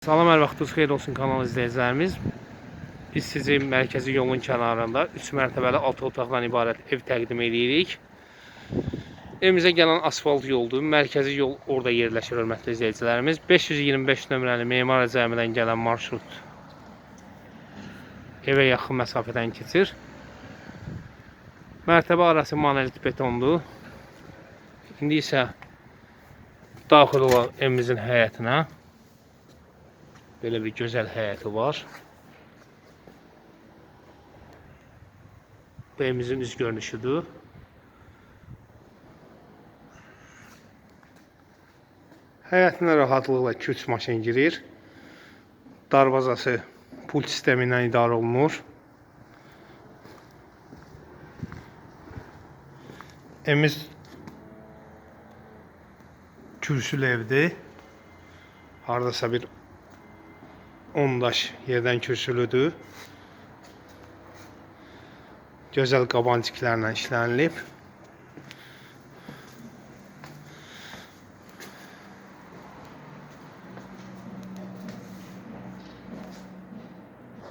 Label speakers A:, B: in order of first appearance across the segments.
A: Salam, hər vaxtınız xeyir olsun kanal izləyicilərimiz. Biz sizi mərkəzi yolun kənarında 3 mərtəbəli 6 otaqdan ibarət ev təqdim edirik. Evimizə gələn asfalt yoldur. Mərkəzi yol orada yerləşir hörmətli izləyicilərimiz. 525 nömrəli Memar Cəmidən gələn marşrut evə yaxın məsafədən keçir. Mərtəbə arası monolit betondur. İndi isə daxil olaq evimizin həyətinə. Böyle bir güzel həyəti var. Bu evimizin üz görünüşüdür. Həyətinə rahatlıqla 2-3 maşın girir. Darvazası pult sistemi ilə olunur. Evimiz kürsülü evdir. Hardasa bir 10 daş yerdən kürsülüdür. Gözəl qabancıqlarla işlənilib.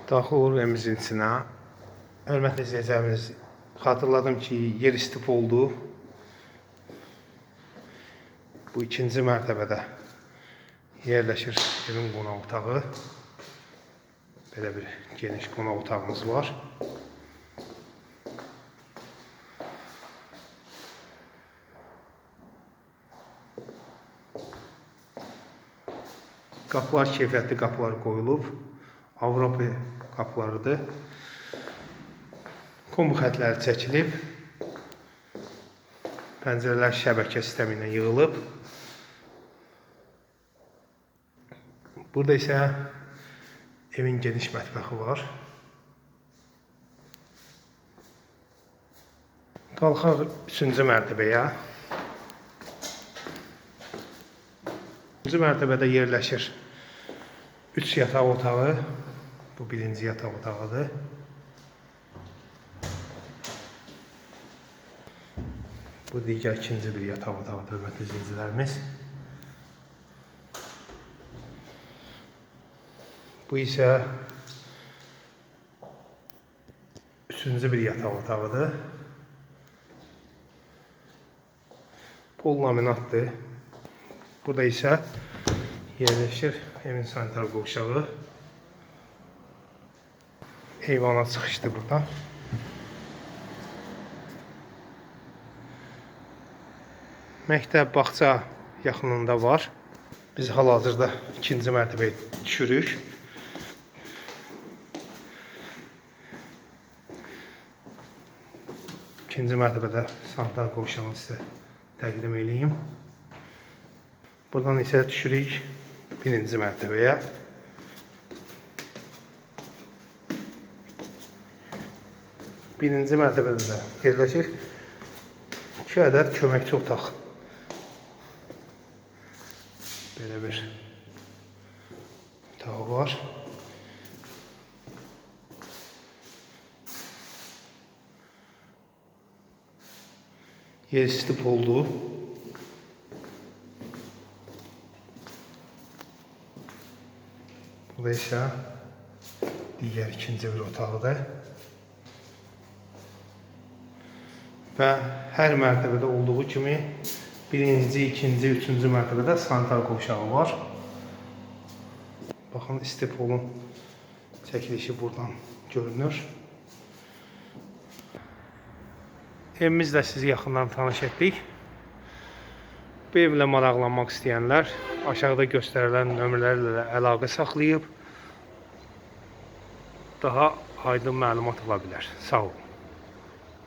A: Daxil olur evimizin içinə. Hörmətli izləyicilərimiz, xatırladım ki, yer istif oldu. Bu ikinci mərtəbədə yerləşir evin qonaq otağı. Belə bir geniş qonaq otağımız var. Qapılar keyfiyyətli qapılar qoyulub. Avropa qapılarıdır. Kombi xətləri çəkilib. Pəncərələr şəbəkə sistemi ilə yığılıb. Burada isə evin geniş mətbəxi var. Qalxaq 3-cü mərtəbəyə. 3-cü mərtəbədə yerləşir 3 yataq otağı. Bu birinci yataq otağıdır. Bu digər ikinci bir yataq otağıdır, hörmətli izləyicilərimiz. Bu isə üçüncü bir yataq otağıdır. Pol laminatdır. Burada isə yerləşir evin sanitar qovşağı. Heyvana çıxışdı burada. Məktəb, bağça yaxınlığında var. Biz hal-hazırda ikinci mərtəbəyə düşürük. İkinci mərtəbədə sanitar qovşağını sizə təqdim edeyim. Buradan isə düşürük birinci mərtəbəyə. Birinci mərtəbədə də yerləşir 2 ədəd köməkçi otaq. Belə bir otağı var. Yer istif oldu. Bu da isə digər ikinci bir otaqdır. Və hər mərtəbədə olduğu kimi birinci, ikinci, üçüncü mərtəbədə sanitar qovşağı var. Baxın, istipolun çəkilişi buradan görünür. Evimizlə sizi yaxından tanış etdik. Bu evlə maraqlanmaq istəyənlər aşağıda göstərilən nömrələrlə əlaqə saxlayıb daha aydın məlumat ala bilər. Sağ olun.